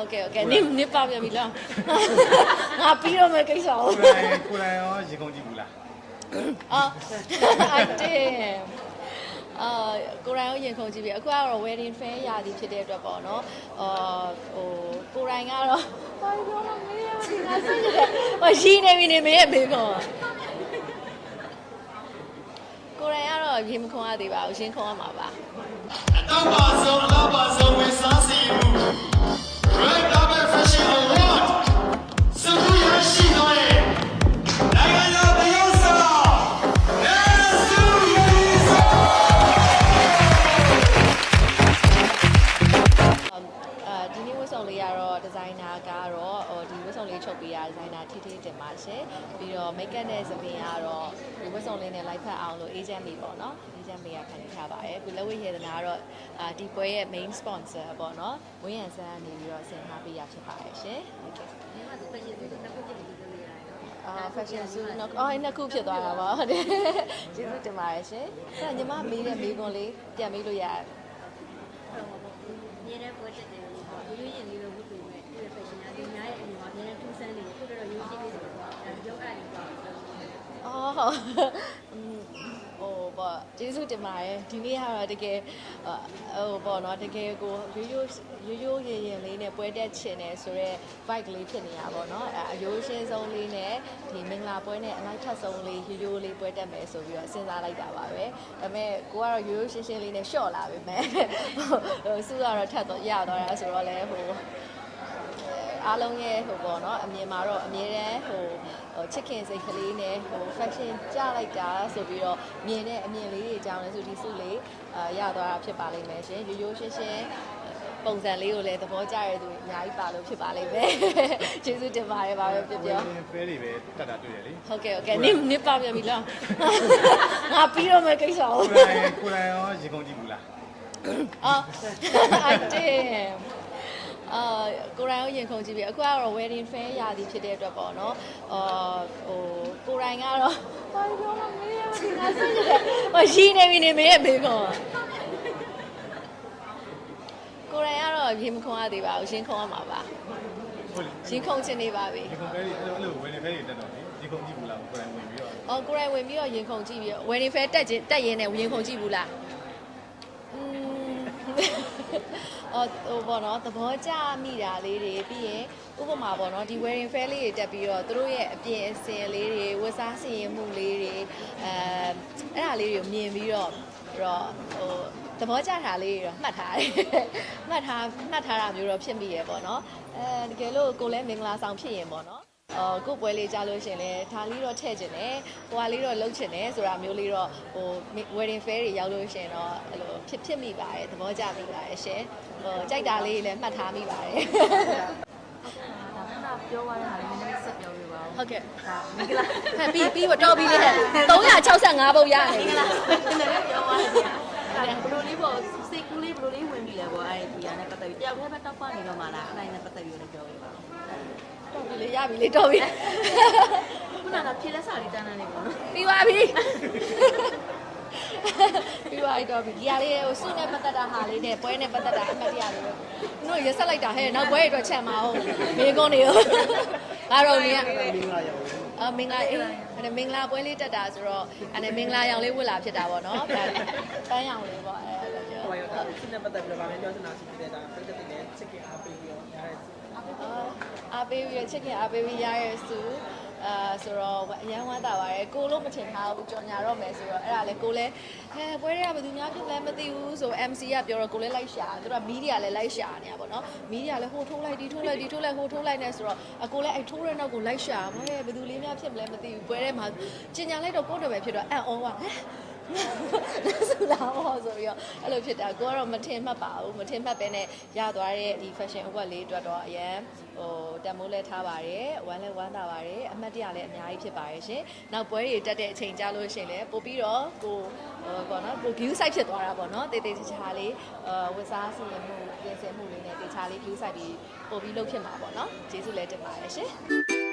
ဟုတ်ကဲ့ဟုတ်ကဲ့နင်နင်ပါပြန်ပြီလားငါပြီးတော့မယ်ကိစ္စကိုကိုယ်တိုင်ကိုယ်တိုင်ရောရေကုန်ကြည့်ဘူးလားအော် I did အာကိုရိုင်းကိုရင်ခုန်ကြည့်ပြီအခုကတော့ wedding fair ရာသီဖြစ်တဲ့အတွက်ပေါ့နော်အာဟိုကိုရိုင်းကတော့ဘာပြောလဲမေးရဒီငါစိတ်ရတယ်ဟိုရှိနေပြီနေမေးရမေးကောကိုရိုင်းကတော့ရင်မခုန်ရသေးပါဘူးရှင်ခုန်ရမှာပါတောက်ပါ လေးကတော့ဒီဇိုင်နာကတော့ဟိုဒီဝတ်စုံလေးချုပ်ပေးရဒီဇိုင်နာထိထိတင်ပါရှင်ပြီးတော့ make up နဲ့သပင်ကတော့ဒီဝတ်စုံလေးနဲ့လိုက်ဖက်အောင်လို့ agent မိပေါ့နော် agent မိကခံထားပါတယ်အခုလက်ဝဲရတနာကတော့အာဒီပွဲရဲ့ main sponsor ပေါ့နော်ဝင်းရံဆန်းကနေပြီးတော့ဆင်ထားပေးရဖြစ်ပါတယ်ရှင်ဟုတ်ကဲ့အာ fashion zoo နော်အော်နှစ်ခုဖြစ်သွားတာပါဟုတ်တယ်ကျေးဇူးတင်ပါတယ်ရှင်အဲ့ဒါညီမမေးတဲ့မေးခွန်းလေးပြန်မေးလို့ရတယ်မြဲတဲ့ပွဲတက်တယ်လို့ပေါ့ရိုးရိုးရင်လေးပဲဝတ်ပြီးမဲ့သူ့ရဲ့ fashion အပြင်များရဲ့အမြင်မှာမြဲတဲ့ထူးဆန်းနေခုတော့ရိုးရိုးချင်းလေးဆိုတော့ဒါရုပ်အဲ့ဒီပေါ့ အော် ဟုတ်อืมဟိုပေါ့ကျေးဇူးတင်ပါတယ်ဒီနေ့ကတော့တကယ်ဟိုပေါ့နော်တကယ်ကိုရိုးရိုးရိုးရိုးရင်ရင်လေးနဲ့ပွဲတက်ချင်တယ်ဆိုတော့ vibe လေးဖြစ်နေတာပေါ့နော်အဲအရိုးရှင်းဆုံးလေးနဲ့ဒီမင်္ဂလာပွဲနဲ့အလိုက်ထပ်ဆုံးလေးရိုးရိုးလေးပွဲတက်မယ်ဆိုပြီးတော့စဉ်းစားလိုက်တာပါပဲဒါပေမဲ့ကိုကတော့ရိုးရိုးရှင်းရှင်းလေးနဲ့ရှော့လာပြီမဲ့ဟိုစုကတော့ထပ်တော့ရသွားတာဆိုတော့လည်းဟို အားလုံးရဲ့ဟိုပေါ့နော်အမြင်မှာတော့အမြဲတမ်းဟိုဟိုချစ်ခင်စိတ်ကလေးနဲ့ဟို fashion ကြလိုက်တာဆိုပြီးတော့မြင်တဲ့အမြင်လေးတွေအကြောင်းလဲဆိုဒီစုလေးအာရသွားတာဖြစ်ပါလိမ့်မယ်ရှင်ရိုးရိုးရှင်းရှင်းပုံစံလေးကိုလည်းသဘောကျရတဲ့သူအများကြီးပါလို့ဖြစ်ပါလိမ့်မယ်ကျေးဇူးတင်ပါတယ်ပါပဲပြောပြောဖဲတွေပဲတက်တာတွေ့ရလေဟုတ်ကဲ့ဟုတ်ကဲ့နင်နင်ပါပြန်ပြီလားငါပြီးတော့မယ်ကိစ္စကိုကိုယ်တိုင်ကိုယ်တိုင်ရောရေကုန်ကြည့်ဘူးလားအော် I did အာကိုရိုင်းကိုရင်ခုန်ကြည့်ပြီအခုကတော့ wedding fair ရာသီဖြစ်တဲ့အတွက်ပေါ့နော်အာဟိုကိုရိုင်းကတော့ဘာပြောလဲမေးရဒီငါစိတ်ရတယ်ဟိုရှိနေပြီနေမေးရမေးကောကိုရိုင်းကတော့ရင်မခုန်ရသေးပါဘူးရှင်ခုန်ရမှာပါဟုတ်လေရှင်ခုန်ချင်နေပါပြီရေကုန်ဖဲတွေအဲ့လိုအဲ့လိုဝင်နေဖဲတွေတက်တော့လေရေကုန်ကြည့်ဘူးလားကိုယ်တိုင်ဝင်ပြီးတော့အော်ကိုရိုင်းဝင်ပြီးတော့ရင်ခုန်ကြည့်ပြီးတော့ wedding fair တက်ချင်းတက်ရင်းနဲ့ရင်ခုန်ကြည့်ဘူးလားอืม အော်ဟိုပေါ့နော်သဘောကျမိတာလေးတွေပြီးရင်ဥပမာပေါ့နော်ဒီ wearing fair လေးတွေတက်ပြီးတော့သူတို့ရဲ့အပြင်အစင်လေးတွေဝတ်စားစီရင်မှုလေးတွေအဲအဲ့ဒါလေးတွေကိုမြင်ပြီးတော့ပြီးတော့ဟိုသဘောကျတာလေးတွေတော့မှတ်ထားတယ်မှတ်ထားမှတ်ထားတာမျိုးတော့ဖြစ်မိရပေါ့နော်အဲတကယ်လို့ကိုလည်းမင်္ဂလာဆောင်ဖြစ်ရင်ပေါ့နော် အော်ကိုယ်ပွဲလေးကြားလို့ရှရင်လဲဒါလေးတော့ထည့်ခြင်းတယ်ဟိုဟာလေးတော့လှုပ်ခြင်းတယ်ဆိုတာမျိုးလေးတော့ဟို wedding fair တွေရောက်လို့ရှရင်တော့အဲ့လိုဖြစ်ဖြစ်မိပါတယ်သဘောကျမိပါတယ်ရှင်ဟိုကြိုက်တာလေးလည်းမှတ်ထားမိပါတယ်ဒါကပြောသွားတဲ့ဟာလေးနည်းနည်းဆက်ပြောပြပါဦးဟုတ်ကဲ့ဒါမင်္ဂလာဟဲ့ပြီးပြီးတော့တော်ပြီလေဟဲ့365ပုတ်ရတယ်မင်္ဂလာနည်းနည်းပြောသွားတ ယ်ဗျာဒါဘလိုလေးပေါ့စိတ်ကူးလေးဘလိုလေးဝင်ပြီလဲပေါ့အဲ့ဒီဟာနဲ့ပတ်သက်ပြီးတယောက်တည်းပဲတောက်ပနေတော့မှလားအဲ့ဒါနဲ့ပတ်သက်ပြီးလည်းပြောပြပါဦးတော်ပြီလေရပြီလေတော်ပြီခုနကဖြေလက်စာလေးတန်းတန်းနေပေါ့နော်ပြီးပါပြီပြီးပါပြီတော်ပြီဒီဟာလေးဟိုစုနဲ့ပတ်သက်တာဟာလေးနဲ့ပွဲနဲ့ပတ်သက်တာအမှတ်တရလေးပဲတို့ရဆက်လိုက်တာဟဲ့နောက်ပွဲတွေအတွက်ချက်မအောင်မေကုန်းနေရောဘာတော့နေရအမင်္ဂလာအေးအဲ့မင်္ဂလာပွဲလေးတက်တာဆိုတော့အဲ့မင်္ဂလာရောင်လေးဝတ်လာဖြစ်တာပေါ့နော် ဒါပန်းရောင်လေးပေါ့အဲ့လိုပြောဟိုရောစစ်နဲ့ပတ်သက်ပြီးတော့ဗာလဲပြောချင်တာရှိတယ်ဒါဖိတ်တဲ့နဲ့ချစ်ခင်အားပေးပြီးတော့ညားတဲ့အားပေးပြီးချစ်ခင်အားပေးပြီးရရဲစုအာဆိုတော့အရန်ဝမ်းသာပါတယ်ကိုလို့မထင်ထားဘူးကြော်ညာတော့မယ်ဆိုတော့အဲ့ဒါလေကိုလည်းဟဲပွဲတွေကဘယ်သူများဖြစ်လဲမသိဘူးဆို MC ကပြောတော့ကိုလည်းလိုက်ရှာသူတို့ကမီဒီယာလည်းလိုက်ရှာနေတာပေါ့နော်မီဒီယာလည်းဟိုထိုးလိုက်ဒီထိုးလိုက်ဒီထိုးလိုက်ဟိုထိုးလိုက်နေဆိုတော့အကိုလည်းအဲ့ထိုးတဲ့နောက်ကိုလိုက်ရှာမဟဲဘယ်သူလေးများဖြစ်မလဲမသိဘူးပွဲထဲမှာကျင်ညာလိုက်တော့ကိုတော့ပဲဖြစ်တော့အံ့ဩပါဟဲ့ ဆူလာဟောဆိုပြီးတော့အဲ့လိုဖြစ်တာကိုကတော့မထင်မှတ်ပါဘူးမထင်မှတ်ပဲနဲ့ရသွားတဲ့ဒီ fashion award လေးအတွက်တော့အရန်ဟိုတန်မိုးလဲထားပါတယ်ဝမ်းလဲဝမ်းသာပါတယ်အမှတ်တရလည်းအများကြီးဖြစ်ပါတယ်ရှင်နောက်ပွဲတွေတက်တဲ့အချိန်ကြာလို့ရှိရင်လည်းပို့ပြီးတော့ကိုဟိုပေါ့နော်ကို view site ဖြစ်သွားတာပေါ့နော်တေးသေးချာချာလေးအာဝတ်စားစီရင်မှုပြင်ဆင်မှုလေးနဲ့တေချာလေး view site ပြီးပို့ပြီးလုပ်ဖြစ်မှာပေါ့နော်ကျေးဇူးလည်းတင်ပါတယ်ရှင်